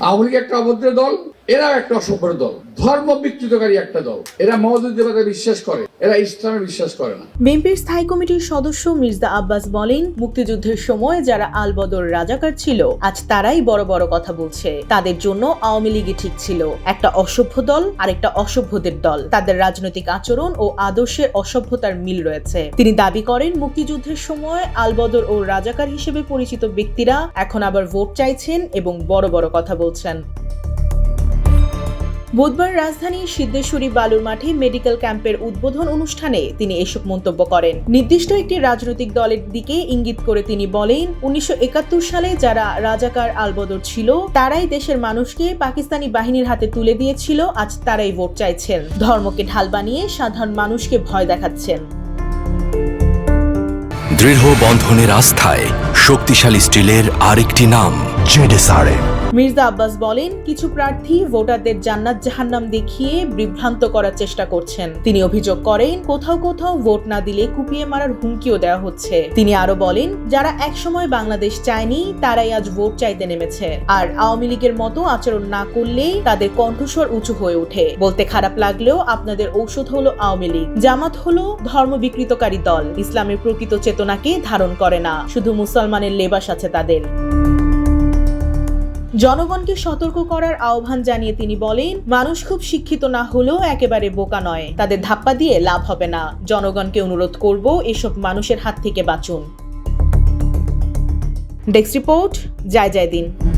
আওয়ামী লীগ একটা অভদ্র দল। এরা একটা অসভ্য দল। ধর্ম বিকৃতকারী একটা দল। এরা মহদুদ্দেবতা বিশ্বাস করে, এরা ইসলামে বিশ্বাস করে না। বিএনপির স্থায়ী কমিটির সদস্য মির্জা আব্বাস বলেন, মুক্তিযুদ্ধের সময় যারা আলবদর রাজাকার ছিল, আজ তারাই বড় বড় কথা বলছে। তাদের জন্য আওয়ামী লীগই ঠিক ছিল। একটা অসভ্য দল আর একটা অসভ্যদের দল। তাদের রাজনৈতিক আচরণ ও আদর্শের অসভ্যতার মিল রয়েছে। তিনি দাবি করেন, মুক্তিযুদ্ধের সময় আলবদর ও রাজাকার হিসেবে পরিচিত ব্যক্তিরা এখন আবার ভোট চাইছেন এবং বড় বড় কথা বলছেন। বুধবার রাজধানীর সিদ্ধেশ্বরী বালুর মাঠে মেডিকেল ক্যাম্পের উদ্বোধন অনুষ্ঠানে তিনি এসব মন্তব্য করেন। নির্দিষ্ট একটি রাজনৈতিক দলের দিকে ইঙ্গিত করে তিনি বলেন, উনিশশো একাত্তর সালে যারা রাজাকার আলবদর ছিল, তারাই দেশের মানুষকে পাকিস্তানি বাহিনীর হাতে তুলে দিয়েছিল, আজ তারাই ভোট চাইছেন। ধর্মকে ঢাল বানিয়ে সাধারণ মানুষকে ভয় দেখাচ্ছেন। দৃঢ় বন্ধনের আস্থায় শক্তিশালী স্টিলের আরেকটি নাম, জেডেসআরএম। মির্জা আব্বাস বলেন, কিছু প্রার্থী ভোটারদের জান্নাত জাহান্নাম দেখিয়ে বিভ্রান্ত করার চেষ্টা করছেন। তিনি অভিযোগ করেন, কোথাও কোথাও ভোট না দিলে কুপিয়ে মারার হুমকিও দেওয়া হচ্ছে। তিনি আরও বলেন, যারা একসময় বাংলাদেশ চায়নি, তারাই আজ ভোট চাইতে নেমেছে। আর আওয়ামী লীগের মতো আচরণ না করলেই তাদের কণ্ঠস্বর উঁচু হয়ে ওঠে। বলতে খারাপ লাগলেও আপনাদের ঔষধ হলো আওয়ামী লীগ, জামাত হলো ধর্ম বিকৃতকারী দল। ইসলামের প্রকৃত চেতনাকে ধারণ করে না, শুধু মুসলমানের লেবাস আছে তাদের। জনগণকে সতর্ক করার আহ্বান জানিয়ে তিনি বলেন, মানুষ খুব শিক্ষিত না হলেও একেবারে বোকা নয়। তাদের ধাপ্পা দিয়ে লাভ হবে না। জনগণকে অনুরোধ করব এসব মানুষের হাত থেকে বাঁচুন। ডেস্ক রিপোর্ট, জয় জয় দিন।